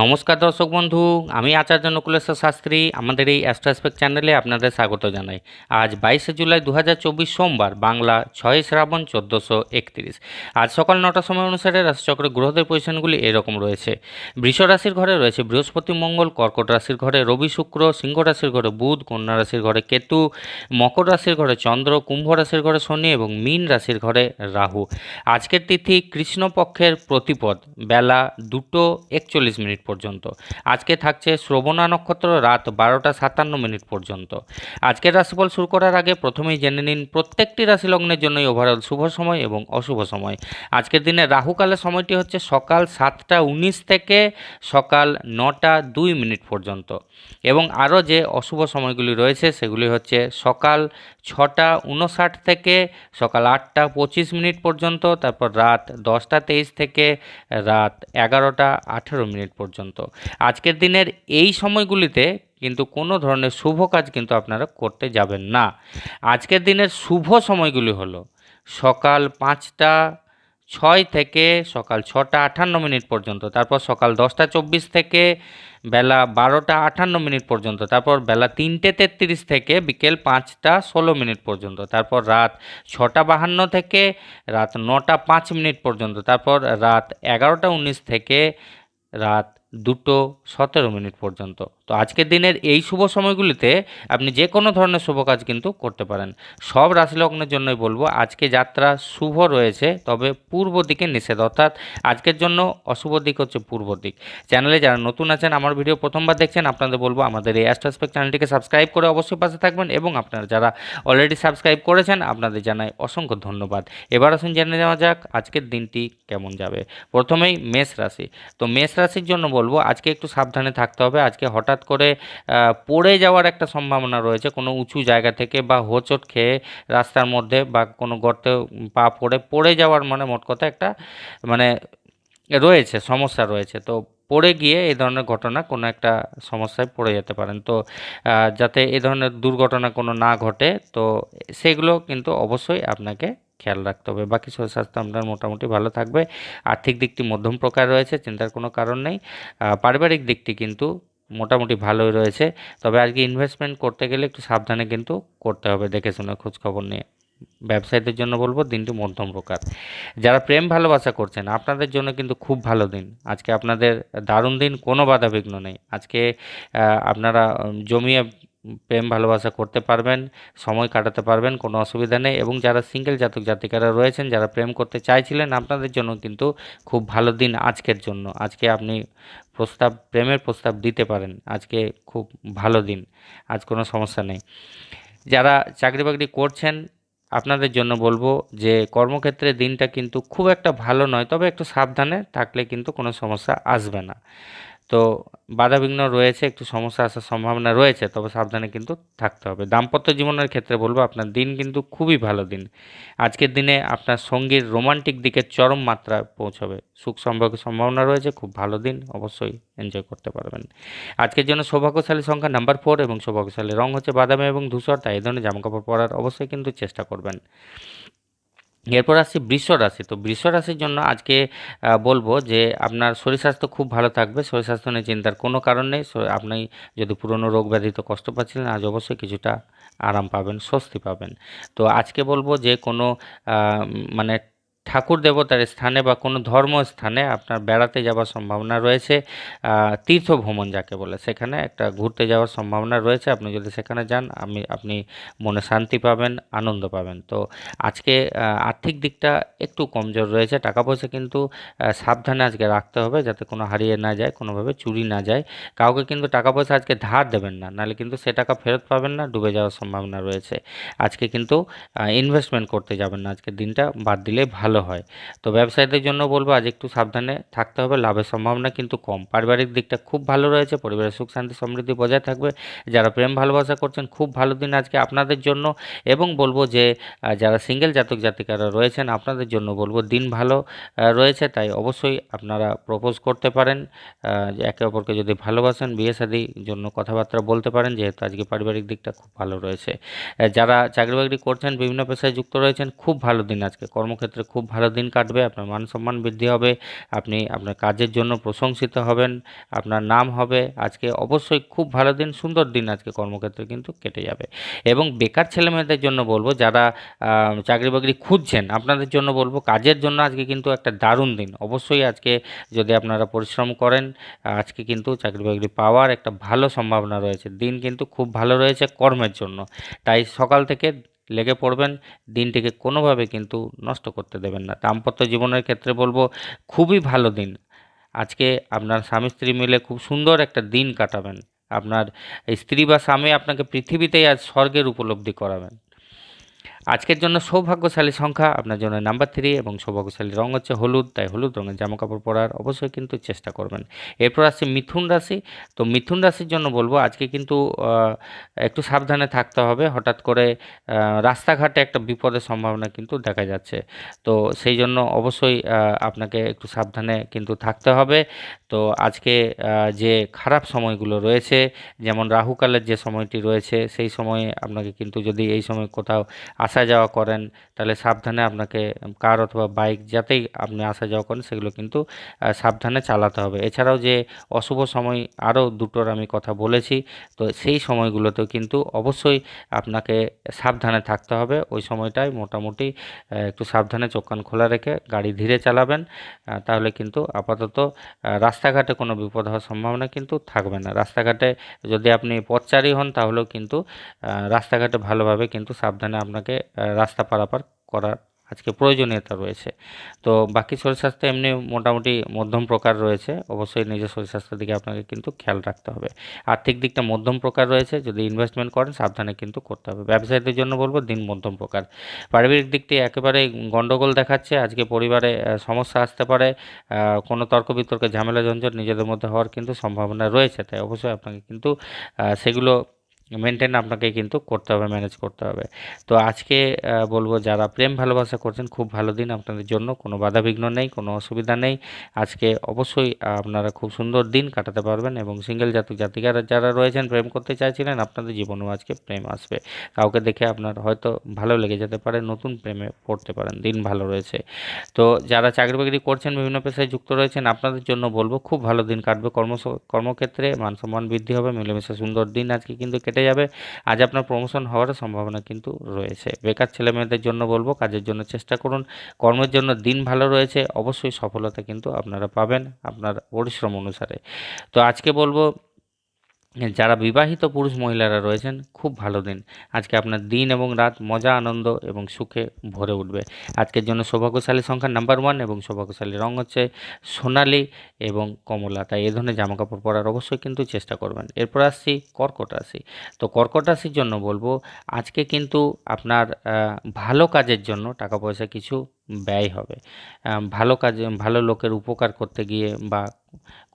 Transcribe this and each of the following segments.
নমস্কার দর্শক বন্ধু, আমি আচার্য নকুলেশ্বর শাস্ত্রী, আমাদের এই অ্যাস্ট্রাসপেক্ট চ্যানেলে আপনাদের স্বাগত জানাই। আজ বাইশে জুলাই দু হাজার চব্বিশ সোমবার, বাংলা ছয় শ্রাবণ চোদ্দোশো একত্রিশ। আজ সকাল নটার সময় অনুসারে রাশিচক্রের গ্রহদের পজিশনগুলি এরকম রয়েছে। বৃষ রাশির ঘরে রয়েছে বৃহস্পতি, মঙ্গল, কর্কট রাশির ঘরে রবি, শুক্র, সিংহ রাশির ঘরে বুধ, কন্যা রাশির ঘরে কেতু, মকর রাশির ঘরে চন্দ্র, কুম্ভ রাশির ঘরে শনি এবং মীন রাশির ঘরে রাহু। আজকের তিথি কৃষ্ণপক্ষের প্রতিপদ, বেলা দুটো একচল্লিশ মিনিট। পর্যন্ত। আজকে থাকছে শ্রবণা নক্ষত্র রাত বারোটা সাতান্ন মিনিট পর্যন্ত। আজকের রাশিফল শুরু করার আগে প্রথমেই জেনে নিন প্রত্যেকটি রাশি লগ্নের জন্যই ওভারঅল শুভ সময় এবং অশুভ সময়। আজকের দিনে রাহুকালের সময়টি হচ্ছে সকাল সাতটা উনিশ থেকে সকাল নটা দুই মিনিট পর্যন্ত। এবং আরও যে অশুভ সময়গুলি রয়েছে সেগুলি হচ্ছে সকাল ছটা উনষাট থেকে সকাল আটটা পঁচিশ মিনিট পর্যন্ত, তারপর রাত দশটা তেইশ থেকে রাত এগারোটা আঠেরো মিনিট পর্যন্ত। আজকের দিনের এই সময়গুলিতে কিন্তু কোনো ধরনের শুভ কাজ কিন্তু আপনারা করতে যাবেন না। আজকের দিনের শুভ সময়গুলি হলো সকাল পাঁচটা ছয় থেকে সকাল ছটা আঠান্ন মিনিট পর্যন্ত, তারপর সকাল দশটা চব্বিশ থেকে বেলা বারোটা আঠান্ন মিনিট পর্যন্ত, তারপর বেলা তিনটে তেত্রিশ থেকে বিকেল পাঁচটা ষোলো মিনিট পর্যন্ত, তারপর রাত ছটা বাহান্ন থেকে রাত নটা পাঁচ মিনিট পর্যন্ত, তারপর রাত এগারোটা উনিশ থেকে রাত দুটো সতেরো মিনিট পর্যন্ত। তো আজকের দিনের এই শুভ সময়গুলিতে আপনি যে কোনো ধরনের শুভ কাজ কিন্তু করতে পারেন। সব রাশি লগ্নের জন্যই বলব, আজকে যাত্রা শুভ রয়েছে, তবে পূর্ব দিকে নিষেধ। অর্থাৎ আজকের জন্য অশুভ দিক হচ্ছে পূর্ব দিক। চ্যানেলে যারা নতুন আছেন, আমার ভিডিও প্রথমবার দেখছেন, আপনাদের বলব আমাদের এই অ্যাস্ট্রাসপেক চ্যানেলটিকে সাবস্ক্রাইব করে অবশ্যই পাশে থাকবেন এবং আপনারা যারা অলরেডি সাবস্ক্রাইব করেছেন, আপনাদের জানাই অসংখ্য ধন্যবাদ। এবার আসুন জেনে নেওয়া যাক আজকের দিনটি কেমন যাবে। প্রথমেই মেষ রাশি। তো মেষ রাশির জন্য বলব, আজকে একটু সাবধানে থাকতে হবে। আজকে হঠাৎ করে পড়ে যাওয়ার একটা সম্ভাবনা রয়েছে। কোনো উঁচু জায়গা থেকে বা হোঁচট খেয়ে রাস্তার মধ্যে বা কোনো গর্তে পা পড়ে পড়ে যাওয়ার মানে মোট কথা একটা মানে রয়েছে, সমস্যা রয়েছে। তো পড়ে গিয়ে এই ধরনের ঘটনা কোনো একটা সমস্যায় পড়ে যেতে পারেন। তো যাতে এই ধরনের দুর্ঘটনা কোনো না ঘটে, তো সেগুলো কিন্তু অবশ্যই আপনাকে খেয়াল রাখতে হবে। বাকি শরীর স্বাস্থ্য আপনার মোটামুটি ভালো থাকবে। আর্থিক দিকটি মধ্যম প্রকার রয়েছে, চিন্তার কোনো কারণ নেই। পারিবারিক দিকটি কিন্তু মোটামুটি ভালোই রয়েছে। তবে আজকে ইনভেস্টমেন্ট করতে গেলে একটু সাবধানে কিন্তু করতে হবে, দেখে শুনে খোঁজ খবর নিয়ে। ব্যবসায়ীদের জন্য বলব, দিনটি মধ্যম প্রকার। যারা প্রেম ভালোবাসা করছেন, আপনাদের জন্য কিন্তু খুব ভালো দিন। আজকে আপনাদের দারুণ দিন, কোনো বাধা বিঘ্ন নেই। আজকে আপনারা জমিয়ে প্রেম, ভালোবাসা করতে পারবেন, সময় কাটাতে পারবেন, কোনো অসুবিধা নেই। এবং যারা সিঙ্গেল জাতক জাতিকারা রয়েছেন, যারা প্রেম করতে চাইছিলেন, আপনাদের জন্য কিন্তু খুব ভালো দিন আজকের জন্য। আজকে আপনি প্রস্তাব, প্রেমের প্রস্তাব দিতে পারেন। আজকে খুব ভালো দিন। আজ কোনো সমস্যা নেই। যারা চাকরি বাকরি করছেন, আপনাদের জন্য বলব যে কর্মক্ষেত্রে দিনটা কিন্তু খুব একটা ভালো নয়, তবে একটু সাবধানে থাকলে কিন্তু কোনো সমস্যা আসবে না। তো বাধাবিঘ্ন রয়েছে, একটু সমস্যা আসার সম্ভাবনা রয়েছে, তবে সাবধানে কিন্তু থাকতে হবে। দাম্পত্য জীবনের ক্ষেত্রে বলব, আপনার দিন কিন্তু খুবই ভালো দিন। আজকের দিনে আপনার সঙ্গীর রোমান্টিক দিকের চরম মাত্রা পৌঁছবে। সুখ সম্পর্কের সম্ভাবনা রয়েছে, খুব ভালো দিন, অবশ্যই এনজয় করতে পারবেন। আজকের জন্য সৌভাগ্যশালী সংখ্যা নাম্বার ফোর এবং সৌভাগ্যশালী রং হচ্ছে বাদামি এবং ধূসর, তাই এই ধরনের জামাকাপড় পরার অবশ্যই কিন্তু চেষ্টা করবেন। এরপর আসছি বৃষ রাশি। তো বৃষ রাশির জন্য আজকে বলব যে আপনার শরীর স্বাস্থ্য খুব ভালো থাকবে, শরীর স্বাস্থ্য নিয়ে চিন্তার কোনো কারণ নেই। আপনি যদি পুরনো রোগ ব্যাধিতে কষ্ট পাচ্ছিলেন, আজ অবশ্যই কিছুটা আরাম পাবেন, স্বস্তি পাবেন। তো আজকে বলব যে কোনো মানে ঠাকুর দেবতার স্থানে বা কোনো ধর্ম স্থানে আপনার বেড়াতে যাওয়ার সম্ভাবনা রয়েছে। তীর্থ ভ্রমণ যাকে বলে, সেখানে একটা ঘুরতে যাওয়ার সম্ভাবনা রয়েছে। আপনি যদি সেখানে যান, আমি, আপনি মনে শান্তি পাবেন, আনন্দ পাবেন। তো আজকে আর্থিক দিকটা একটু কমজোর রয়েছে, টাকা পয়সা কিন্তু সাবধানে আজকে রাখতে হবে যাতে কোনো হারিয়ে না যায়, কোনোভাবে চুরি না যায়। কাউকে কিন্তু টাকা পয়সা আজকে ধার দেবেন না, নাহলে কিন্তু সে টাকা ফেরত পাবেন না, ডুবে যাওয়ার সম্ভাবনা রয়েছে। আজকে কিন্তু ইনভেস্টমেন্ট করতে যাবেন না আজকে দিনটা বাদ দিলে ভালো হয়। তো ব্যবসায়ীদের জন্য বলব, আজ একটু সাবধানে থাকতে হবে, লাভের সম্ভাবনা কিন্তু কম। পারিবারিক দিকটা খুব ভালো রয়েছে, পরিবারের সুখ শান্তি সমৃদ্ধি বজায় থাকবে। যারা প্রেম ভালোবাসা করছেন, খুব ভালো দিন আজকে আপনাদের জন্য। এবং বলব যে যারা সিঙ্গেল জাতক জাতিকারা রয়েছেন, আপনাদের জন্য বলব দিন ভালো রয়েছে। তাই অবশ্যই আপনারা প্রপোজ করতে পারেন। একে অপরকে যদি ভালোবাসেন, বিয়ে শাদির জন্য কথাবার্তা বলতে পারেন, যেহেতু আজকে পারিবারিক দিকটা খুব ভালো রয়েছে। যারা চাকরি বাকরি করছেন, বিভিন্ন পেশায় যুক্ত রয়েছেন, খুব ভালো দিন আজকে। কর্মক্ষেত্রে খুব খুব ভালো দিন কাটবে, আপনার মান সম্মান বৃদ্ধি হবে, আপনি আপনার কাজের জন্য প্রশংসিত হবেন, আপনার নাম হবে, আজকে অবশ্যই খুব ভালো দিন, সুন্দর দিন আজকে কর্মক্ষেত্রে কিন্তু কেটে যাবে। এবং বেকার ছেলেমেয়েদের জন্য বলব, যারা চাকরি বাকরি খুঁজছেন, আপনাদের জন্য বলব, কাজের জন্য আজকে কিন্তু একটা দারুণ দিন। অবশ্যই আজকে যদি আপনারা পরিশ্রম করেন, আজকে কিন্তু চাকরি বাকরি পাওয়ার একটা ভালো সম্ভাবনা রয়েছে। দিন কিন্তু খুব ভালো রয়েছে কর্মের জন্য। তাই সকাল থেকে লেগে পড়বেন, দিনটিকে কোনোভাবে কিন্তু নষ্ট করতে দেবেন না। দাম্পত্য জীবনের ক্ষেত্রে বলব, খুবই ভালো দিন। আজকে আপনার স্বামী স্ত্রী মিলে খুব সুন্দর একটা দিন কাটাবেন। আপনার স্ত্রী বা স্বামী আপনাকে পৃথিবীতেই আজ স্বর্গের উপলব্ধি করাবেন। আজকের জন্য সৌভাগ্যশালী সংখ্যা, আপনার জন্য নাম্বার থ্রি এবং সৌভাগ্যশালী রং হচ্ছে হলুদ, তাই হলুদ রঙের জামা কাপড় পরার অবশ্যই কিন্তু চেষ্টা করবেন। এরপর আসছে মিথুন রাশি। তো মিথুন রাশির জন্য বলব, আজকে কিন্তু একটু সাবধানে থাকতে হবে। হঠাৎ করে রাস্তাঘাটে একটা বিপদের সম্ভাবনা কিন্তু দেখা যাচ্ছে। তো সেই জন্য অবশ্যই আপনাকে একটু সাবধানে কিন্তু থাকতে হবে। তো আজকে যে খারাপ সময়গুলো রয়েছে, যেমন রাহুকালের যে সময়টি রয়েছে, সেই সময়ে আপনাকে কিন্তু যদি এই সময় কোথাও যাওয়া করেন, তাহলে সাবধানে আপনাকে কার অথবা বাইক যাতেই আপনি আসা যাওয়া করেন, সেগুলো কিন্তু সাবধানে চালাতে হবে। এছাড়াও যে অশুভ সময় আরও দুটোর আমি কথা বলেছি, তো সেই সময়গুলোতেও কিন্তু অবশ্যই আপনাকে সাবধানে থাকতে হবে। ওই সময়টায় মোটামুটি একটু সাবধানে চোখ কান খোলা রেখে গাড়ি ধীরে চালাবেন তাহলে কিন্তু আপাতত রাস্তাঘাটে কোনো বিপদ হওয়ার সম্ভাবনা কিন্তু থাকবে না। রাস্তাঘাটে যদি আপনি পথচারী হন, তাহলেও কিন্তু রাস্তাঘাটে ভালোভাবে কিন্তু সাবধানে আপনাকে রাস্তা পারাপার করার আজকে প্রয়োজনীয়তা রয়েছে। তো বাকি শরীর স্বাস্থ্য এমনি মোটামুটি মধ্যম প্রকার রয়েছে। অবশ্যই নিজের শরীর স্বাস্থ্যের দিকে আপনাকে কিন্তু খেয়াল রাখতে হবে। আর্থিক দিকটা মধ্যম প্রকার রয়েছে। যদি ইনভেস্টমেন্ট করেন, সাবধানে কিন্তু করতে হবে। ব্যবসায়ীদের জন্য বলব দিন মধ্যম প্রকার। পারিবারিক দিকটি একেবারে গণ্ডগোল দেখাচ্ছে। আজকে পরিবারে সমস্যা আসতে পারে। কোনো তর্ক বিতর্কে, ঝামেলা, ঝঞ্ঝট নিজেদের মধ্যে হওয়ার কিন্তু সম্ভাবনা রয়েছে। তাই অবশ্যই আপনাকে কিন্তু সেগুলো মেনটেন আপনাকে কিন্তু করতে হবে ম্যানেজ করতে হবে। তো আজকে বলব যারা প্রেম ভালোবাসা করছেন, খুব ভালো দিন আপনাদের জন্য। কোনো বাধাবিঘ্ন নেই, কোনো অসুবিধা নেই। আজকে অবশ্যই আপনারা খুব সুন্দর দিন কাটাতে পারবেন এবং সিঙ্গেল জাতক জাতিকারা যারা রয়েছেন, প্রেম করতে চাইছিলেন, আপনাদের জীবনেও আজকে প্রেম আসবে। কাউকে দেখে আপনার হয়তো ভালো লেগে যেতে পারে, নতুন প্রেমে পড়তে পারেন, দিন ভালো রয়েছে। তো যারা চাকরি বাকরি করছেন, বিভিন্ন পেশায় যুক্ত রয়েছেন, আপনাদের জন্য বলব খুব ভালো দিন কাটবে। কর্ম কর্মক্ষেত্রে মান সম্মান বৃদ্ধি হবে, মিলেমিশে সুন্দর দিন আজকে কিন্তু কেটে যাবে। আজ আপনার প্রমোশন হওয়ার সম্ভাবনা কিন্তু রয়েছে। বেকার ছেলে মেয়েদের জন্য বলব, কাজের জন্য চেষ্টা করুন। কর্মের জন্য দিন ভালো রয়েছে, অবশ্যই সফলতা কিন্তু আপনারা পাবেন আপনার পরিশ্রম অনুসারে। তো আজকে বলব যারা বিবাহিত পুরুষ মহিলারা রয়েছেন, খুব ভালো দিন। আজকে আপনার দিন এবং রাত মজা, আনন্দ এবং সুখে ভরে উঠবে। আজকের জন্য সৌভাগ্যশালী সংখ্যা নাম্বার ওয়ান এবং সৌভাগ্যশালী রং হচ্ছে সোনালি এবং কমলা। তাই এ ধরনের জামাকাপড় পরার অবশ্যই কিন্তু চেষ্টা করবেন। এরপর আসছি কর্কট রাশি। তো কর্কট রাশির জন্য বলব, আজকে কিন্তু আপনার ভালো কাজের জন্য টাকা পয়সা কিছু ব্যয় হবে। ভালো কাজে, ভালো লোকের উপকার করতে গিয়ে বা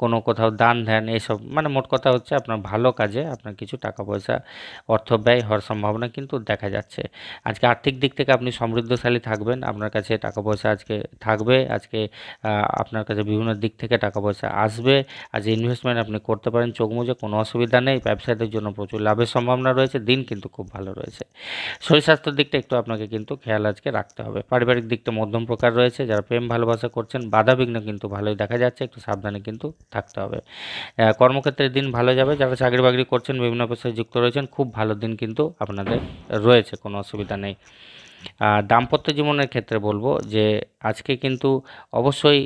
কোনো কোথাও দান ধ্যান এসব মানে মোট কথা হচ্ছে আপনার ভালো কাজে আপনার কিছু টাকা পয়সা অর্থ ব্যয় হওয়ার সম্ভাবনা কিন্তু দেখা যাচ্ছে। আজকে আর্থিক দিক থেকে আপনি সমৃদ্ধশালী থাকবেন, আপনার কাছে টাকা পয়সা আজকে থাকবে, আজকে আপনার কাছে বিভিন্ন দিক থেকে টাকা পয়সা আসবে। আজ ইনভেস্টমেন্ট আপনি করতে পারেন, চোখ মুজে কোনো অসুবিধা নেই, ব্যবসায়ীদের জন্য প্রচুর লাভের সম্ভাবনা রয়েছে, দিন কিন্তু খুব ভালো রয়েছে। শরীর স্বাস্থ্যের দিকটা একটু আপনাকে কিন্তু খেয়াল আজকে রাখতে হবে। পারিবারিক দিকটা মধ্যম প্রকার রয়েছে, যারা প্রেম ভালোবাসা করছেন বাধাবিঘ্ন কিন্তু ভালোই দেখা যাচ্ছে, একটু সাবধানে কিন্তু থাকতে হবে। কর্মক্ষেত্রের কর্মক্ষেত্রে দিন ভালো যাবে। যারা চাকরি বাকরি করছেন, বিভিন্ন পেশায় যুক্ত রয়েছেন, খুব ভালো দিন কিন্তু আপনাদের রয়েছে, কোনো অসুবিধা নেই। দাম্পত্য জীবনের ক্ষেত্রে বলব যে, আজকে কিন্তু অবশ্যই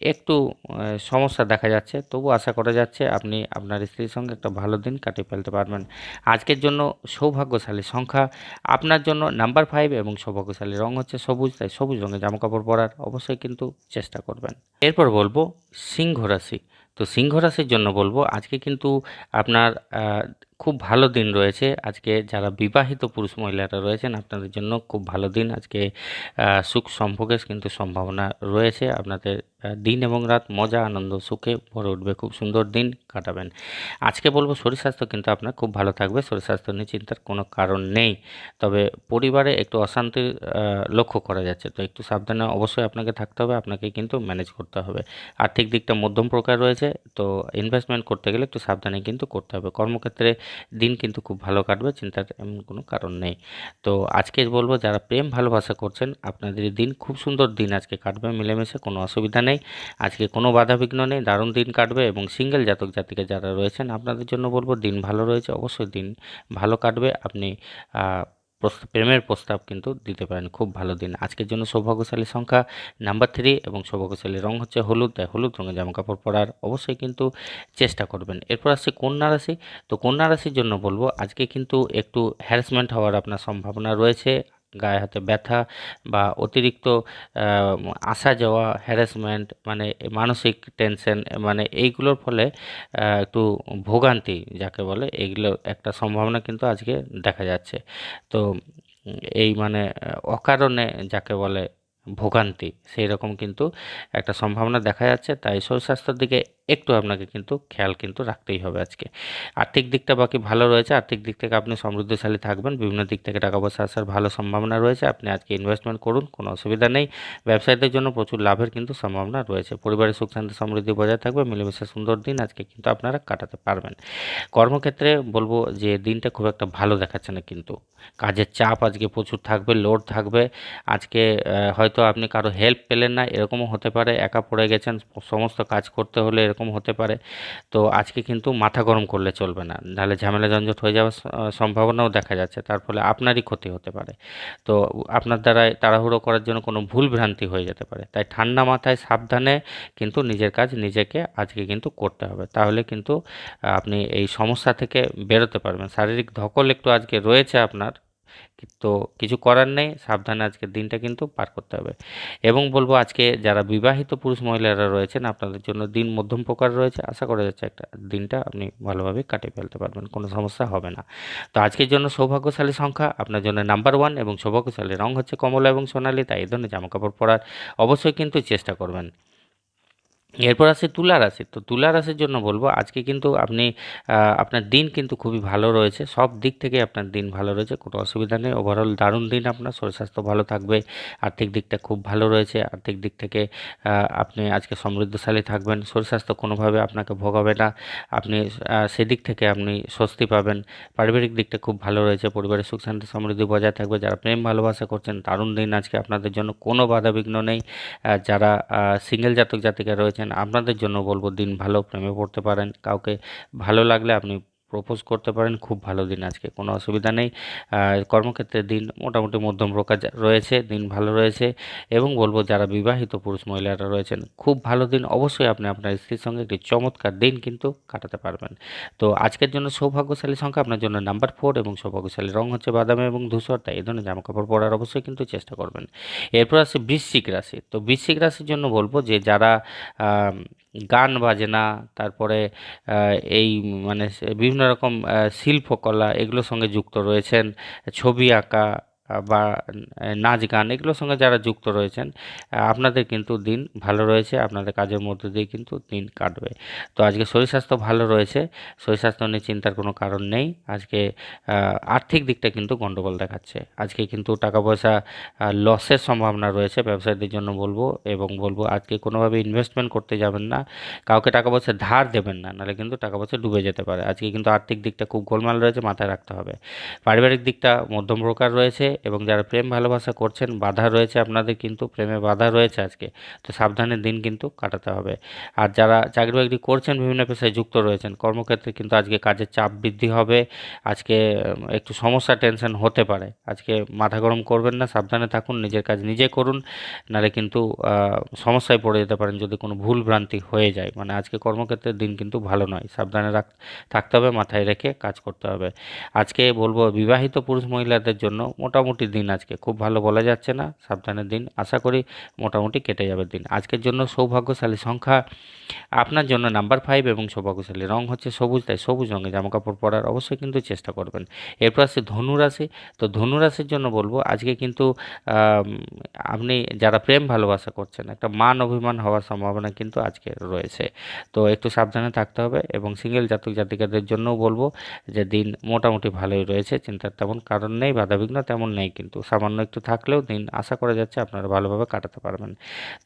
একটু সমস্যা দেখা যাচ্ছে। তবু আশা করা যাচ্ছে আপনি আপনার স্ত্রীর সঙ্গে একটা ভালো দিন কাটিয়ে ফেলতে পারবেন। আজকের জন্য সৌভাগ্যশালী সংখ্যা। আপনার জন্য নাম্বার ফাইভ এবং সৌভাগ্যশালী রং হচ্ছে সবুজ, তাই সবুজ রঙের জামাকাপড় পরার অবশ্যই কিন্তু চেষ্টা করবেন। এরপর বলব সিংহ রাশি। তো সিংহ রাশির জন্য বলব, আজকে কিন্তু আপনার খুব ভালো দিন রয়েছে। আজকে যারা বিবাহিত পুরুষ মহিলারা রয়েছেন, আপনাদের জন্য খুব ভালো দিন। আজকে সুখ সম্ভোগের কিন্তু সম্ভাবনা রয়েছে। আপনাদের দিন এবং রাত মজা, আনন্দ, সুখে ভরে উঠবে। খুব সুন্দর দিন কাটাবেন। আজকে বলব শরীর স্বাস্থ্য কিন্তু আপনার খুব ভালো থাকবে। শরীর স্বাস্থ্য নিয়ে চিন্তার কোনো কারণ নেই। তবে পরিবারে একটু অশান্তি লক্ষ্য করা যাচ্ছে। তো একটু সাবধানে অবশ্যই আপনাকে থাকতে হবে। আপনাকে কিন্তু ম্যানেজ করতে হবে। আর্থিক দিকটা মধ্যম প্রকার রয়েছে। তো ইনভেস্টমেন্ট করতে গেলে একটু সাবধানে কিন্তু করতে হবে। কর্মক্ষেত্রে দিন কিন্তু খুব ভালো কাটবে, চিন্তার এমন কোনো কারণ নেই। তো আজকে বলব, যারা প্রেম ভালোবাসা করছেন, আপনাদের দিন খুব সুন্দর দিন আজকে কাটবে, মিলেমিশে কোনো অসুবিধা নেই। আজকে কোনো বাধা বিঘ্ন নেই, দারুণ দিন কাটবে এবং সিঙ্গেল জাতক জাতিকে যারা রয়েছেন, আপনাদের জন্য বলব, দিন ভালো রয়েছে, অবশ্যই দিন ভালো কাটবে। আপনি প্রেমের প্রস্তাব কিন্তু দিতে পারেন। খুব ভালো দিন। আজকের জন্য সৌভাগ্যশালী সংখ্যা নাম্বার থ্রি এবং সৌভাগ্যশালী রং হচ্ছে হলুদ। তাই হলুদ রঙের জামা কাপড় পরার অবশ্যই কিন্তু চেষ্টা করবেন। এরপর আসছে কন্যা রাশি। তো কন্যা রাশির জন্য বলব, আজকে কিন্তু একটু হ্যারাসমেন্ট হওয়ার আপনার সম্ভাবনা রয়েছে। গায়ে হাতে ব্যথা বা অতিরিক্ত আসা যাওয়া হ্যারাসমেন্ট মানে মানসিক টেনশন মানে এইগুলোর ফলে একটু ভোগান্তি যাকে বলে এইগুলো একটা সম্ভাবনা কিন্তু আজকে দেখা যাচ্ছে। তো এই মানে অকারণে যাকে বলে ভোগান্তি সেই রকম কিন্তু একটা সম্ভাবনা দেখা যাচ্ছে। তাই শরীর স্বাস্থ্যের দিকে একটু আপনাকে কিন্তু খেয়াল কিন্তু রাখতেই হবে আজকে। আর্থিক দিকটা বাকি ভালো রয়েছে, আর্থিক দিক থেকে আপনি সমৃদ্ধশালী থাকবেন, বিভিন্ন দিক থেকে টাকা পয়সা আসার ভালো সম্ভাবনা রয়েছে, আপনি আজকে ইনভেস্টমেন্ট করুন, কোনো অসুবিধা নেই। ব্যবসায়ীদের জন্য প্রচুর লাভের কিন্তু সম্ভাবনা রয়েছে। পরিবারের সুখ শান্তি, সমৃদ্ধি বজায় থাকবে, মিলেমিশে সুন্দর দিন আজকে কিন্তু আপনারা কাটাতে পারবেন। কর্মক্ষেত্রে বলব যে দিনটা খুব একটা ভালো দেখাচ্ছে না কিন্তু। কাজের চাপ আজকে প্রচুর থাকবে লোড থাকবে। আজকে হয়তো আপনি কারও হেল্প পেলেন না, এরকমও হতে পারে, একা পড়ে গেছেন, সমস্ত কাজ করতে হলে এরকম হতে পারে। তো আজকে কিন্তু মাথা গরম করলে চলবে না। নাহলে ঝামেলা ঝঞ্ঝট হয়ে যাওয়ার সম্ভাবনাও দেখা যাচ্ছে। তার ফলে আপনারই ক্ষতি হতে পারে। তো আপনার দ্বারাই তাড়াহুড়ো করার জন্য কোনো ভুল ভ্রান্তি হয়ে যেতে পারে। তাই ঠান্ডা মাথায় সাবধানে কিন্তু নিজের কাজ নিজেকে আজকে কিন্তু করতে হবে। তাহলে কিন্তু আপনি এই সমস্যা থেকে বেরোতে পারবেন। শারীরিক ধকল একটু আজকে রয়েছে আপনার। তো কিছু করার নেই, সাবধানে আজকের দিনটা কিন্তু পার করতে হবে। এবং বলব আজকে যারা বিবাহিত পুরুষ মহিলারা রয়েছেন, আপনাদের জন্য দিন মধ্যম প্রকার রয়েছে। আশা করা যাচ্ছে একটা দিনটা আপনি ভালোভাবে কাটিয়ে ফেলতে পারবেন, কোনো সমস্যা হবে না। তো আজকের জন্য সৌভাগ্যশালী সংখ্যা, আপনার জন্য নাম্বার ওয়ান এবং সৌভাগ্যশালী রং হচ্ছে কমলা এবং সোনালী, তাই এই ধরনের জামাকাপড় পরার অবশ্যই কিন্তু চেষ্টা করবেন। এরপর আছে তুলা রাশি। তো তুলা রাশির জন্য বলব, আজকে কিন্তু আপনি আপনার দিন কিন্তু খুবই ভালো রয়েছে। সব দিক থেকে আপনার দিন ভালো রয়েছে, কোনো অসুবিধা নেই। ওভারঅল দারুণ দিন আপনার, শরীর স্বাস্থ্য ভালো থাকবে, আর্থিক দিকটা খুব ভালো রয়েছে। আর্থিক দিক থেকে আপনি আজকে সমৃদ্ধশালী থাকবেন, শরীর স্বাস্থ্য কোনোভাবে আপনাকে ভোগাবে না। আপনি সেদিক থেকে আপনি স্বস্তি পাবেন। পারিবারিক দিকটা খুব ভালো রয়েছে, পরিবারের সুখ শান্তি সমৃদ্ধি বজায় থাকবে। যারা প্রেম ভালোবাসা করছেন, দারুণ দিন আজকে আপনাদের জন্য, কোনো বাধা বিঘ্ন নেই। যারা সিঙ্গেল জাতক জাতিকা রয়েছেন আপনাদের জন্য বলব দিন ভালো প্রেমে পড়তে পারেন। কাউকে ভালো লাগলে আপনি প্রপোজ করতে পারেন, খুব ভালো দিন আজকে, কোনো অসুবিধা নেই। কর্মক্ষেত্রে দিন মোটামুটি মধ্যম প্রকার রয়েছে, দিন ভালো রয়েছে এবং বলব যারা বিবাহিত পুরুষ মহিলারা রয়েছেন, খুব ভালো দিন, অবশ্যই আপনি আপনার স্ত্রীর সঙ্গে একটি চমৎকার দিন কিন্তু কাটাতে পারবেন। তো আজকের জন্য সৌভাগ্যশালী সংখ্যা, আপনার জন্য নাম্বার ফোর এবং সৌভাগ্যশালী রং হচ্ছে বাদামি এবং ধূসর, তাই এই ধরনের জামাকাপড় পরার অবশ্যই কিন্তু চেষ্টা করবেন। এরপর আছে বৃশ্চিক রাশি, তো বৃশ্চিক রাশির জন্য বলব যে যারা গান বাজনা তারপরে এই মানে বিভিন্ন রকম শিল্পকলা এগুলোর সঙ্গে যুক্ত রয়েছেন। ছবি আঁকা বা নাচ গান এগুলোর সঙ্গে যারা যুক্ত রয়েছেন আপনাদের কিন্তু দিন ভালো রয়েছে, আপনাদের কাজের মধ্যে দিয়ে কিন্তু দিন কাটবে। তো আজকে শরীর স্বাস্থ্য ভালো রয়েছে, শরীর স্বাস্থ্য নিয়ে চিন্তার কোনো কারণ নেই, আজকে আর্থিক দিকটা কিন্তু গণ্ডগোল দেখাচ্ছে। আজকে কিন্তু টাকা পয়সা লসের সম্ভাবনা রয়েছে ব্যবসায়ীদের জন্য বলব, এবং বলব আজকে কোনোভাবে ইনভেস্টমেন্ট করতে যাবেন না, কাউকে টাকা পয়সা ধার দেবেন না, নাহলে কিন্তু টাকা পয়সা ডুবে যেতে পারে। আজকে কিন্তু আর্থিক দিকটা খুব গোলমাল রয়েছে, মাথায় রাখতে হবে। পারিবারিক দিকটা মধ্যম প্রকার রয়েছে এবং যারা প্রেম ভালোবাসা করছেন, বাধা রয়েছে আপনাদের কিন্তু, প্রেমে বাধা রয়েছে আজকে। তো সাবধানে দিন কিন্তু কাটাতে হবে। আর যারা চাকরি বাকরি করছেন, বিভিন্ন পেশায় যুক্ত রয়েছেন, কর্মক্ষেত্রে কিন্তু আজকে কাজের চাপ বৃদ্ধি হবে। আজকে একটু সমস্যা, টেনশন হতে পারে। আজকে মাথা গরম করবেন না, সাবধানে থাকুন, নিজের কাজ নিজে করুন। নাহলে কিন্তু সমস্যায় পড়ে যেতে পারেন যদি কোনো ভুল ভ্রান্তি হয়ে যায়। মানে আজকে কর্মক্ষেত্রের দিন কিন্তু ভালো নয়। সাবধানে রাখ, থাকতে হবে, মাথায় রেখে কাজ করতে হবে। আজকে বলব, বিবাহিত পুরুষ মহিলাদের জন্য মোটামুটি দিন আজকে। খুব ভালো বলা যাচ্ছে না, সাবধানের দিন। আশা করি মোটামুটি কেটে যাবে দিন। আজকের জন্য সৌভাগ্যশালী সংখ্যা। আপনার জন্য নাম্বার ফাইভ এবং সৌভাগ্যশালী রং হচ্ছে সবুজ, তাই সবুজ রঙের জামাকাপড় পরার অবশ্যই কিন্তু চেষ্টা করবেন। এরপর আছে ধনুরাশি। তো ধনু রাশির জন্য বলব, আজকে কিন্তু আপনি যারা প্রেম ভালোবাসা করছেন, একটা মান অভিমান হওয়ার সম্ভাবনা কিন্তু আজকে রয়েছে। তো একটু সাবধানে থাকতে হবে এবং সিঙ্গেল জাতক জাতিকাদের জন্যও বলব যে দিন মোটামুটি ভালোই রয়েছে, চিন্তার তেমন কারণ নেই, বাধাবিঘ্ন তেমন নেই কিন্তু সামান্য একটু থাকলেও দিন আশা করা যাচ্ছে আপনারা ভালোভাবে কাটাতে পারবেন।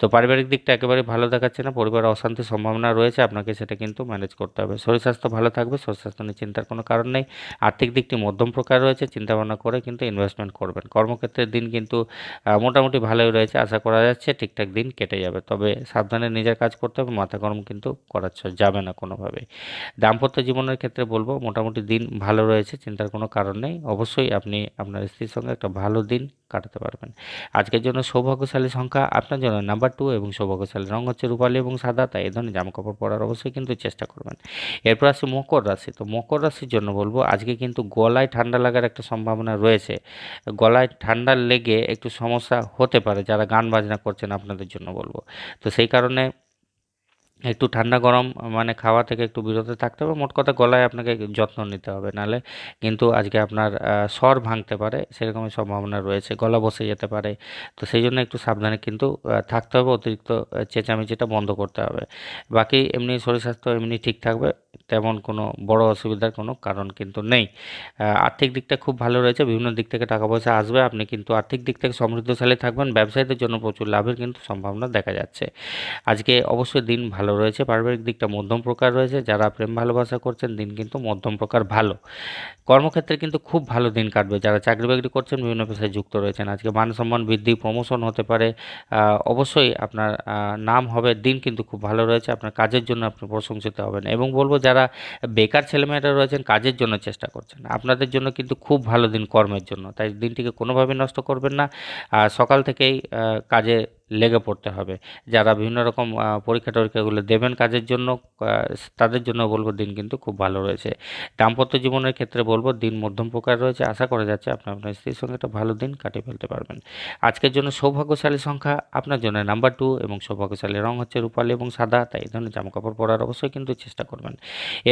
তো পারিবারিক দিকটা একেবারে ভালো দেখাচ্ছে না, পরিবারে অশান্তির সম্ভাবনা রয়েছে, আপনাকে সেটা কিন্তু ম্যানেজ করতে হবে। শরীর স্বাস্থ্য ভালো থাকবে, শরীর স্বাস্থ্য নিয়ে চিন্তার কোনো কারণ নেই। আর্থিক দিকটি মধ্যম প্রকার রয়েছে, চিন্তাভাবনা করে কিন্তু ইনভেস্টমেন্ট করবেন। কর্মক্ষেত্রের দিন কিন্তু মোটামুটি ভালোই রয়েছে, আশা করা যাচ্ছে ঠিকঠাক দিন কেটে যাবে। তবে সাবধানে নিজের কাজ করতে হবে, মাথা গরম কিন্তু করা যাবে না কোনোভাবে দাম্পত্য জীবনের ক্ষেত্রে বলব, মোটামুটি দিন ভালো রয়েছে, চিন্তার কোনো কারণ নেই। অবশ্যই আপনি আপনার স্ত্রীর সঙ্গে একটা ভালো দিন কাটাতে পারবেন। আজকের জন্য সৌভাগ্যশালী সংখ্যা আপনার জন্য নাম্বার টু এবং সৌভাগ্যশালী রং হচ্ছে রূপালী এবং সাদা, তাই এই ধরনের জামাকাপড় পরার অবশ্যই কিন্তু চেষ্টা করবেন। এরপর আসছে মকর রাশি। তো মকর রাশির জন্য বলব, আজকে কিন্তু গলায় ঠান্ডা লাগার একটা সম্ভাবনা রয়েছে। গলায় ঠান্ডা লেগে একটু সমস্যা হতে পারে, যারা গান বাজনা করছেন আপনাদের জন্য বলব। তো সেই কারণে একটু ঠান্ডা গরম মানে খাওয়া থেকে একটু বিরত থাকতে হবে। মোট কথা গলায় আপনাকে যত্ন নিতে হবে নাহলে কিন্তু আজকে আপনার স্বর ভাঙতে পারে, সেরকমই সম্ভাবনা রয়েছে, গলা বসে যেতে পারে। তো সেই জন্য একটু সাবধানে কিন্তু থাকতে হবে, অতিরিক্ত চেঁচামেচিটা বন্ধ করতে হবে। বাকি এমনি শরীর স্বাস্থ্য এমনি ঠিক থাকবে। তেমন কোনো বড় অসুবিধার কোনো কারণ কিন্তু নেই। আর্থিক দিকটা খুব ভালো রয়েছে, বিভিন্ন দিক থেকে টাকা পয়সা আসবে, আপনি কিন্তু আর্থিক দিক থেকে সমৃদ্ধশালী থাকবেন, ব্যবসায়ীদের জন্য প্রচুর লাভের কিন্তু সম্ভাবনা দেখা যাচ্ছে। আজকে অবশ্যই দিন ভালো রয়েছে, পারিবারিক দিকটা মধ্যম প্রকার রয়েছে, যারা প্রেম ভালোবাসা করছেন দিন কিন্তু মধ্যম প্রকার ভালো। কর্মক্ষেত্রে কিন্তু খুব ভালো দিন কাটবে, যারা চাকরি বাকরি করছেন বিভিন্ন পেশায় যুক্ত রয়েছেন। আজকে মান সম্মান বৃদ্ধি প্রমোশন হতে পারে অবশ্যই আপনার নাম হবে, দিন কিন্তু খুব ভালো রয়েছে, আপনার কাজের জন্য আপনি প্রশংসিত হবেন। এবং বলব যারা বেকার ছেলেমেয়েরা রয়েছেন, কাজের জন্য চেষ্টা করছেন। আপনাদের জন্য কিন্তু খুব ভালো দিন, কর্মের জন্য। তাই দিনটিকে কোনোভাবে নষ্ট করবেন না। সকাল থেকেই কাজে লেগে পড়তে হবে। যারা বিভিন্ন রকম পরীক্ষা টরীক্ষাগুলো দেবেন কাজের জন্য তাদের জন্য বলব দিন কিন্তু খুব ভালো রয়েছে। দাম্পত্য জীবনের ক্ষেত্রে বলব দিন মধ্যম প্রকার রয়েছে। আশা করা যাচ্ছে আপনি আপনার স্ত্রীর সঙ্গে একটা ভালো দিন কাটিয়ে ফেলতে পারবেন। আজকের জন্য সৌভাগ্যশালী সংখ্যা আপনার জন্য নাম্বার টু এবং সৌভাগ্যশালী রং হচ্ছে রূপালী এবং সাদা, তাই এই ধরনের জামাকাপড় পরার অবশ্যই কিন্তু চেষ্টা করবেন।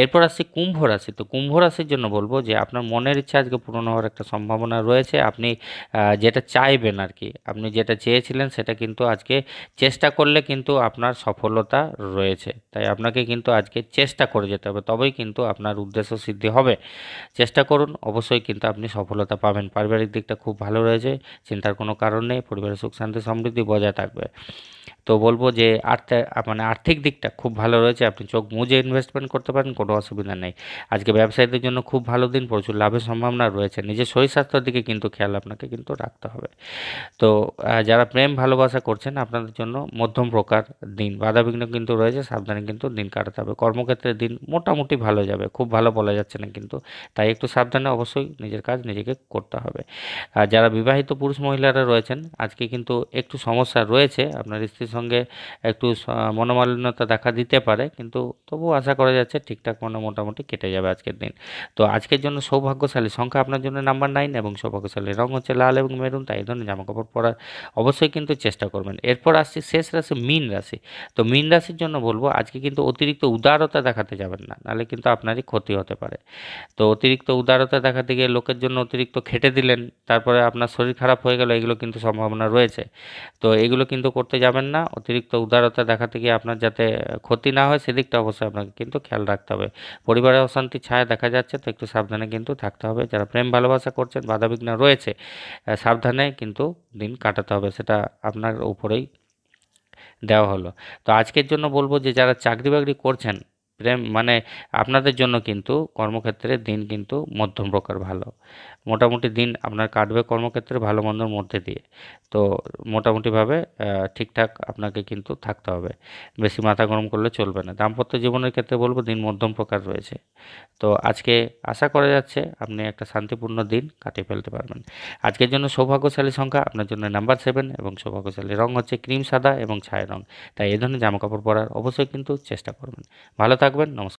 এরপর আসছি কুম্ভ রাশি। তো কুম্ভ রাশির জন্য বলব যে আপনার মনের ইচ্ছা আজকে পূরণ হওয়ার একটা সম্ভাবনা রয়েছে। আপনি যেটা চাইবেন আর কি, আপনি যেটা চেয়েছিলেন সেটা কিন্তু আজকে চেষ্টা করলে কিন্তু আপনার সফলতা রয়েছে। তাই আপনাকে কিন্তু আজকে চেষ্টা করে যেতে হবে, তবেই কিন্তু আপনার উদ্দেশ্য সিদ্ধি হবে। চেষ্টা করুন, অবশ্যই কিন্তু আপনি সফলতা পাবেন। পারিবারিক দিকটা খুব ভালো রয়েছে, চিন্তার কোনো কারণ নেই, পরিবারের সুখ, শান্তি, সমৃদ্ধি বজায় থাকবে। তো বলব যে আর্থ মানে আর্থিক দিকটা খুব ভালো রয়েছে, আপনি চোখ মুজে ইনভেস্টমেন্ট করতে পারেন, কোনো অসুবিধা নেই। আজকে ব্যবসায়ীদের জন্য খুব ভালো দিন, প্রচুর লাভের সম্ভাবনা রয়েছে। নিজের শরীর স্বাস্থ্যের দিকে কিন্তু খেয়াল আপনাকে কিন্তু রাখতে হবে। তো যারা প্রেম, ভালোবাসা করছেন আপনাদের জন্য মধ্যম প্রকার দিন। বাধাবিঘ্ন কিন্তু রয়েছে, সাবধানে কিন্তু দিন কাটাতে হবে। কর্মক্ষেত্রে দিন মোটামুটি ভালো যাবে, খুব ভালো বলা যাচ্ছে না কিন্তু, তাই একটু সাবধানে অবশ্যই নিজের কাজ নিজেকে করতে হবে। আর যারা বিবাহিত পুরুষ মহিলারা রয়েছেন, আজকে কিন্তু একটু সমস্যা রয়েছে, আপনার স্ত্রীর সঙ্গে একটু মনোমালিন্যতা দেখা দিতে পারে, কিন্তু তবুও আশা করা যাচ্ছে ঠিকঠাক মনে মোটামুটি কেটে যাবে আজকের দিন। তো আজকের জন্য সৌভাগ্যশালী সংখ্যা আপনার জন্য নাম্বার নাইন এবং সৌভাগ্যশালী রং হচ্ছে লাল এবং মেরুন, তাই ধরনের জামাকাপড় পরার অবশ্যই কিন্তু চেষ্টা করবেন। এরপর আসছি শেষ রাশি মীন রাশি। তো মীন রাশির জন্য বলব, আজকে কিন্তু অতিরিক্ত উদারতা দেখাতে যাবেন না, নাহলে কিন্তু আপনারই ক্ষতি হতে পারে। তো অতিরিক্ত উদারতা দেখাতে গিয়ে লোকের জন্য অতিরিক্ত খেটে দিলেন, তারপরে আপনার শরীর খারাপ হয়ে গেল, এগুলো কিন্তু সম্ভাবনা রয়েছে। তো এগুলো কিন্তু করতে যাবেন না, অতিরিক্ত উদারতা দেখাতে গিয়ে আপনার যাতে ক্ষতি না হয়, সেদিকটা অবশ্যই আপনাকে কিন্তু খেয়াল রাখতে হবে। পরিবারে অশান্তি ছায়া দেখা যাচ্ছে, তো একটু সাবধানে কিন্তু থাকতে হবে। যারা প্রেম ভালোবাসা করছেন বাধাবিঘ্ন রয়েছে সাবধানে কিন্তু দিন কাটাতে হবে, সেটা আপনার উপরেই দেওয়া হলো। তো আজকের জন্য বলব যে যারা চাকরি বাকরি করছেন প্রেম মানে আপনাদের জন্য কিন্তু কর্মক্ষেত্রে দিন কিন্তু মধ্যম প্রকার ভালো। মোটামুটি দিন আপনার কাটবে কর্মক্ষেত্রে ভালো মন্দর মধ্যে দিয়ে। তো মোটামুটিভাবে ঠিকঠাক আপনাকে কিন্তু থাকতে হবে। বেশি মাথা গরম করলে চলবে না। দাম্পত্য জীবনের ক্ষেত্রে বলব দিন মধ্যম প্রকার রয়েছে। তো আজকে আশা করা যাচ্ছে আপনি একটা শান্তিপূর্ণ দিন কাটিয়ে ফেলতে পারবেন। আজকের জন্য সৌভাগ্যশালী সংখ্যা, আপনার জন্য নাম্বার সেভেন এবং সৌভাগ্যশালী রং হচ্ছে ক্রিম, সাদা এবং ছায়া রং। তাই এই ধরনের জামাকাপড় পরার অবশ্যই কিন্তু চেষ্টা করবেন। ভালো থাকবেন নমস্কার।